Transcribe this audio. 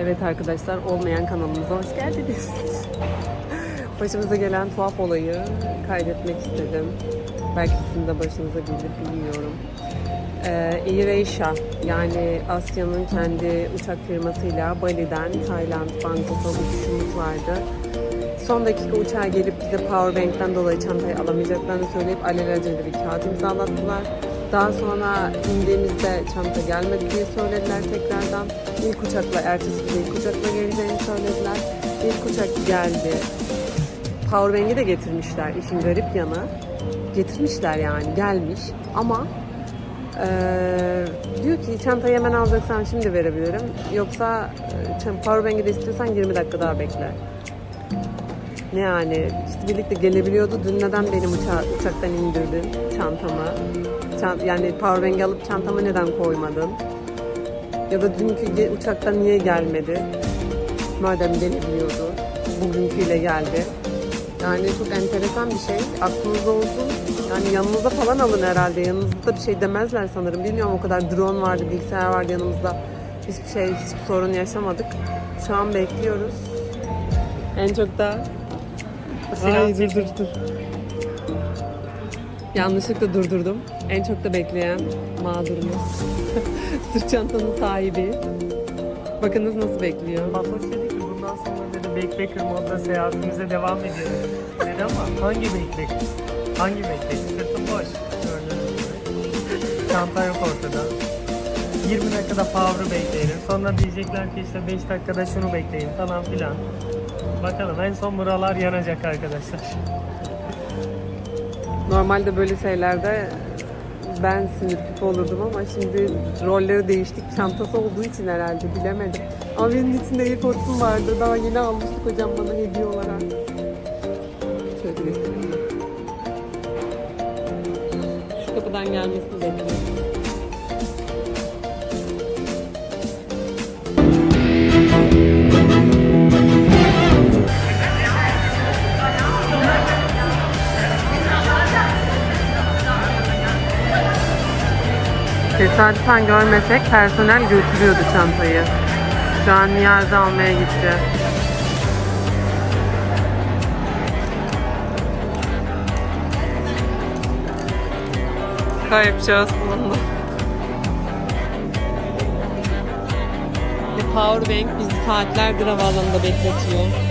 Evet arkadaşlar olmayan kanalımıza hoş geldiniz. Başımıza gelen tuhaf olayı kaydetmek istedim. Belki sizin de başınıza gelir bilmiyorum. Ee, AirAsia yani Asya'nın kendi uçak firmasıyla Bali'den Tayland, Bangkok'a uçuşumuz vardı. Son dakika uçağa gelip bize powerbank'ten dolayı çantayı alamayacaklarını söyleyip alelacele bir kağıt imzalattılar. Daha sonra indiğimizde çanta gelmedi diye söylediler tekrardan. İlk uçakla, ertesi gün ilk uçakla geleceğini söylediler. İlk uçak geldi. Powerbank'i de getirmişler. İşin garip yanı. Getirmişler yani gelmiş ama eee, diyor ki çantayı hemen alacaksan şimdi verebilirim. Yoksa e, powerbank'i de istiyorsan 20 dakika daha bekle. Ne yani ikisi birlikte gelebiliyordu. Dün neden benim uça uçaktan indirdin çantamı? Çant yani powerbank'i alıp çantama neden koymadın? Ya da dünkü uçaktan niye gelmedi? Madem gelebiliyordu. Bugünküyle geldi. Yani çok enteresan bir şey. Aklınızda olsun. Yani yanınıza falan alın herhalde. Yanınızda bir şey demezler sanırım. Bilmiyorum o kadar drone vardı, bilgisayar vardı yanımızda. Hiçbir şey, hiçbir sorun yaşamadık. Şu an bekliyoruz. En çok da Ay dur dur dur. Yanlışlıkla durdurdum. En çok da bekleyen mağdurumuz. Sırt çantanın sahibi. Bakınız nasıl bekliyor. Fatoş dedi ki bundan sonra dedi backpacker modda seyahatimize devam ediyoruz. Dedi ama hangi backpacker? Hangi backpacker? Sırtım boş. Gördüğünüz gibi. Çanta yok ortada. 20 dakikada power'ı bekleyelim. Sonra diyecekler ki işte 5 dakikada şunu bekleyin falan filan. Bakalım en son buralar yanacak arkadaşlar. Normalde böyle şeylerde ben sinir küpü olurdum ama şimdi rolleri değiştik. Çantası olduğu için herhalde bilemedim. Ama benim içinde AirPods'um vardı. Daha yeni almıştık hocam bana hediye olarak. Şöyle. Şu kapıdan gelmesini bekliyorum. Tesadüfen görmesek personel götürüyordu çantayı. Şu an Niyazi almaya gitti. Kayıpacağız bununla. Powerbank bizi saatlerdir havaalanında bekletiyor.